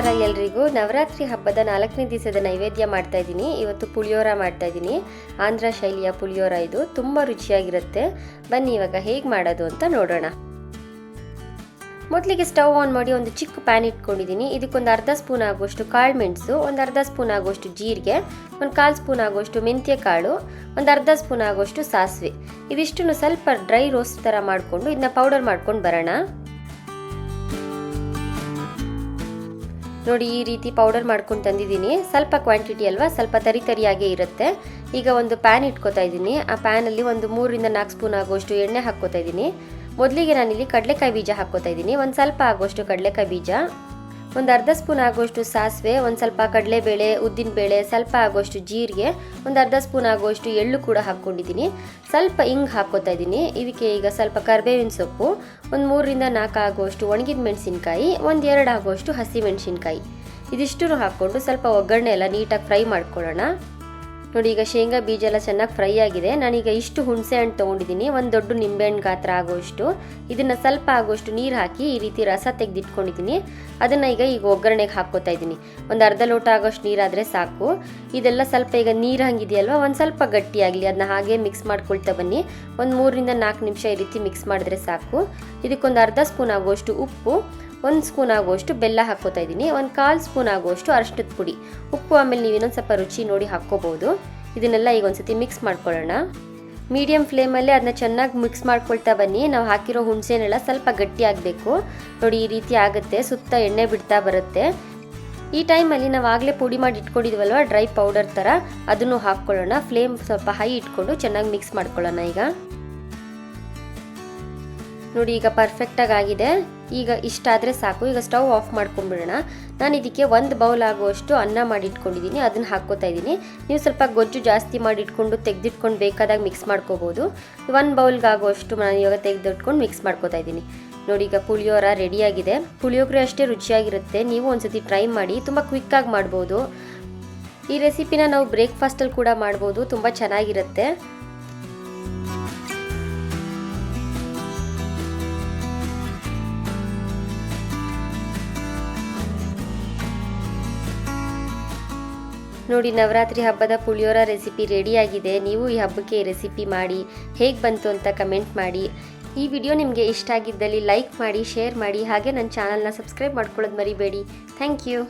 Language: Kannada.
ನಮಸ್ಕಾರ ಎಲ್ರಿಗೂ ನವರಾತ್ರಿ ಹಬ್ಬದ ನಾಲ್ಕನೇ ದಿವಸದ ನೈವೇದ್ಯ ಮಾಡ್ತಾ ಇದ್ದೀನಿ. ಇವತ್ತು ಪುಳಿಯೋರ ಮಾಡ್ತಾ ಇದ್ದೀನಿ. ಆಂಧ್ರ ಶೈಲಿಯ ಪುಳಿಯೋರ ಇದು. ತುಂಬ ರುಚಿಯಾಗಿರುತ್ತೆ. ಬನ್ನಿ, ಇವಾಗ ಹೇಗೆ ಮಾಡೋದು ಅಂತ ನೋಡೋಣ. ಮೊದಲಿಗೆ ಸ್ಟವ್ ಆನ್ ಮಾಡಿ ಒಂದು ಚಿಕ್ಕ ಪ್ಯಾನ್ ಇಟ್ಕೊಂಡಿದ್ದೀನಿ. ಇದಕ್ಕೊಂದು ಅರ್ಧ ಸ್ಪೂನ್ ಆಗುವಷ್ಟು ಕಾಳು ಮೆಣಸು, ಒಂದು ಅರ್ಧ ಸ್ಪೂನ್ ಆಗುವಷ್ಟು ಜೀರಿಗೆ, ಒಂದು ಕಾಲು ಸ್ಪೂನ್ ಆಗುವಷ್ಟು ಮೆಂತ್ಯ ಕಾಳು, ಒಂದು ಅರ್ಧ ಸ್ಪೂನ್ ಆಗುವಷ್ಟು ಸಾಸಿವೆ. ಇದಿಷ್ಟನ್ನು ಸ್ವಲ್ಪ ಡ್ರೈ ರೋಸ್ಟ್ ಥರ ಮಾಡಿಕೊಂಡು, ಇದನ್ನ ಪೌಡರ್ ಮಾಡ್ಕೊಂಡು ಬರೋಣ. ನೋಡಿ, ಈ ರೀತಿ ಪೌಡರ್ ಮಾಡ್ಕೊಂಡು ತಂದಿದ್ದೀನಿ. ಸ್ವಲ್ಪ ಕ್ವಾಂಟಿಟಿ ಅಲ್ವಾ? ಸ್ವಲ್ಪ ತರಿ ತರಿಯಾಗೇ ಇರುತ್ತೆ. ಈಗ ಒಂದು ಪ್ಯಾನ್ ಇಟ್ಕೋತಾ ಇದ್ದೀನಿ. ಆ ಪ್ಯಾನಲ್ಲಿ ಒಂದು ಮೂರರಿಂದ ನಾಲ್ಕು ಸ್ಪೂನ್ ಆಗುವಷ್ಟು ಎಣ್ಣೆ ಹಾಕ್ಕೋತಾ ಇದ್ದೀನಿ. ಮೊದಲಿಗೆ ನಾನಿಲ್ಲಿ ಕಡಲೆಕಾಯಿ ಬೀಜ ಹಾಕ್ಕೋತಾ ಇದ್ದೀನಿ. ಒಂದು ಸ್ವಲ್ಪ ಆಗುವಷ್ಟು ಕಡಲೆಕಾಯಿ ಬೀಜ. ಒಂದು ಅರ್ಧ ಸ್ಪೂನ್ ಆಗುವಷ್ಟು ಸಾಸಿವೆ, ಒಂದು ಸ್ವಲ್ಪ ಕಡಲೆಬೇಳೆ ಉದ್ದಿನಬೇಳೆ ಸ್ವಲ್ಪ ಆಗುವಷ್ಟು ಜೀರಿಗೆ, ಒಂದು ಅರ್ಧ ಸ್ಪೂನ್ ಆಗುವಷ್ಟು ಎಳ್ಳು ಕೂಡ ಹಾಕ್ಕೊಂಡಿದ್ದೀನಿ. ಸ್ವಲ್ಪ ಹಿಂಗ್ ಹಾಕ್ಕೋತಾ ಇದ್ದೀನಿ. ಇದಕ್ಕೆ ಈಗ ಸ್ವಲ್ಪ ಕರಿಬೇವಿನ ಸೊಪ್ಪು, ಒಂದು ಮೂರರಿಂದ ನಾಲ್ಕು ಆಗುವಷ್ಟು ಒಣಗಿದ ಮೆಣಸಿನ್ಕಾಯಿ, ಒಂದು ಎರಡು ಆಗುವಷ್ಟು ಹಸಿ ಮೆಣಸಿನ್ಕಾಯಿ. ಇದಿಷ್ಟು ಹಾಕ್ಕೊಂಡು ಸ್ವಲ್ಪ ಒಗ್ಗರಣೆ ಎಲ್ಲ ನೀಟಾಗಿ ಫ್ರೈ ಮಾಡ್ಕೊಳ್ಳೋಣ. ನೋಡಿ, ಈಗ ಶೇಂಗಾ ಬೀಜ ಎಲ್ಲ ಚೆನ್ನಾಗಿ ಫ್ರೈ ಆಗಿದೆ. ನಾನೀಗ ಇಷ್ಟು ಹುಣಸೆ ಹಣ್ಣು ತೊಗೊಂಡಿದ್ದೀನಿ. ಒಂದು ದೊಡ್ಡ ನಿಂಬೆಹಣ್ಣು ಗಾತ್ರ ಆಗೋಷ್ಟು. ಇದನ್ನು ಸ್ವಲ್ಪ ಆಗೋಷ್ಟು ನೀರು ಹಾಕಿ ಈ ರೀತಿ ರಸ ತೆಗೆದಿಟ್ಕೊಂಡಿದ್ದೀನಿ. ಅದನ್ನು ಈಗ ಈಗ ಒಗ್ಗರಣೆಗೆ ಹಾಕ್ಕೋತಾ ಇದ್ದೀನಿ. ಒಂದು ಅರ್ಧ ಲೋಟ ಆಗೋಷ್ಟು ನೀರಾದರೆ ಸಾಕು. ಇದೆಲ್ಲ ಸ್ವಲ್ಪ ಈಗ ನೀರು ಹಂಗಿದೆಯಲ್ವ? ಒಂದು ಸ್ವಲ್ಪ ಗಟ್ಟಿಯಾಗಲಿ ಅದನ್ನ ಹಾಗೆ ಮಿಕ್ಸ್ ಮಾಡ್ಕೊಳ್ತಾ ಬನ್ನಿ. ಒಂದು ಮೂರರಿಂದ ನಾಲ್ಕು ನಿಮಿಷ ಈ ರೀತಿ ಮಿಕ್ಸ್ ಮಾಡಿದ್ರೆ ಸಾಕು. ಇದಕ್ಕೊಂದು ಅರ್ಧ ಸ್ಪೂನ್ ಆಗುವಷ್ಟು ಉಪ್ಪು. ಒಂದು ಸ್ಪೂನ್ ಆಗುವಷ್ಟು ಬೆಲ್ಲ ಹಾಕೋತಾ ಇದ್ದೀನಿ. ಒಂದು ಕಾಲು ಸ್ಪೂನ್ ಆಗುವಷ್ಟು ಅರಶಿನದ ಪುಡಿ. ಉಪ್ಪು, ಆಮೇಲೆ ನೀವು ಇನ್ನೊಂದು ಸ್ವಲ್ಪ ರುಚಿ ನೋಡಿ ಹಾಕ್ಕೋಬೋದು. ಇದನ್ನೆಲ್ಲ ಈಗ ಒಂದ್ಸತಿ ಮಿಕ್ಸ್ ಮಾಡ್ಕೊಳ್ಳೋಣ. ಮೀಡಿಯಮ್ ಫ್ಲೇಮಲ್ಲೇ ಅದನ್ನ ಚೆನ್ನಾಗಿ ಮಿಕ್ಸ್ ಮಾಡ್ಕೊಳ್ತಾ ಬನ್ನಿ. ನಾವು ಹಾಕಿರೋ ಹುಣಸೆನೆಲ್ಲ ಸ್ವಲ್ಪ ಗಟ್ಟಿ ಆಗಬೇಕು. ನೋಡಿ, ಈ ರೀತಿ ಆಗುತ್ತೆ. ಸುತ್ತ ಎಣ್ಣೆ ಬಿಡ್ತಾ ಬರುತ್ತೆ. ಈ ಟೈಮಲ್ಲಿ ನಾವು ಆಗಲೇ ಪುಡಿ ಮಾಡಿ ಇಟ್ಕೊಂಡಿದ್ವಲ್ವ? ಡ್ರೈ ಪೌಡರ್ ಥರ ಅದನ್ನು ಹಾಕ್ಕೊಳ್ಳೋಣ. ಫ್ಲೇಮ್ ಸ್ವಲ್ಪ ಹೈ ಇಟ್ಕೊಂಡು ಚೆನ್ನಾಗಿ ಮಿಕ್ಸ್ ಮಾಡ್ಕೊಳ್ಳೋಣ ಈಗ. ನೋಡಿ, ಈಗ ಪರ್ಫೆಕ್ಟಾಗಿ ಆಗಿದೆ ಈಗ ಇಷ್ಟಾದರೆ ಸಾಕು. ಈಗ ಸ್ಟವ್ ಆಫ್ ಮಾಡ್ಕೊಂಡ್ಬಿಡೋಣ. ನಾನು ಇದಕ್ಕೆ ಒಂದು ಬೌಲ್ ಆಗುವಷ್ಟು ಅನ್ನ ಮಾಡಿ ಇಟ್ಕೊಂಡಿದ್ದೀನಿ ಅದನ್ನು ಹಾಕ್ಕೋತಾ ಇದ್ದೀನಿ ನೀವು ಸ್ವಲ್ಪ ಗೊಜ್ಜು ಜಾಸ್ತಿ ಮಾಡಿ ಇಟ್ಕೊಂಡು ತೆಗೆದಿಟ್ಕೊಂಡು ಬೇಕಾದಾಗ ಮಿಕ್ಸ್ ಮಾಡ್ಕೋಬೋದು. ಒಂದು ಬೌಲ್ಗೆ ಆಗುವಷ್ಟು ನಾನು ಇವಾಗ ತೆಗೆದಿಟ್ಕೊಂಡು ಮಿಕ್ಸ್ ಮಾಡ್ಕೋತಾ ಇದ್ದೀನಿ ನೋಡಿ, ಈಗ ಪುಳಿಯೋರ ರೆಡಿಯಾಗಿದೆ ಪುಳಿಯೋಗರೆ ಅಷ್ಟೇ ರುಚಿಯಾಗಿರುತ್ತೆ. ನೀವು ಒಂದ್ಸತಿ ಟ್ರೈ ಮಾಡಿ, ತುಂಬ ಕ್ವಿಕ್ಕಾಗಿ ಮಾಡ್ಬೋದು. ಈ ರೆಸಿಪಿನ ನಾವು ಬ್ರೇಕ್ಫಾಸ್ಟಲ್ಲಿ ಕೂಡ ಮಾಡ್ಬೋದು. ತುಂಬ ಚೆನ್ನಾಗಿರುತ್ತೆ. ನೋಡಿ, ನವರಾತ್ರಿ ಹಬ್ಬದ ಪುಳಿಯೋರ ರೆಸಿಪಿ ರೆಡಿಯಾಗಿದೆ. ನೀವು ಈ ಹಬ್ಬಕ್ಕೆ ರೆಸಿಪಿ ಮಾಡಿ, ಹೇಗೆ ಬಂತು ಅಂತ ಕಮೆಂಟ್ ಮಾಡಿ. ಈ ವಿಡಿಯೋ ನಿಮಗೆ ಇಷ್ಟ ಆಗಿದ್ದಲ್ಲಿ ಲೈಕ್ ಮಾಡಿ, ಶೇರ್ ಮಾಡಿ, ಹಾಗೆ ನನ್ನ ಚಾನಲ್ನ ಸಬ್ಸ್ಕ್ರೈಬ್ ಮಾಡ್ಕೊಳ್ಳೋದು ಮರಿಬೇಡಿ. Thank you.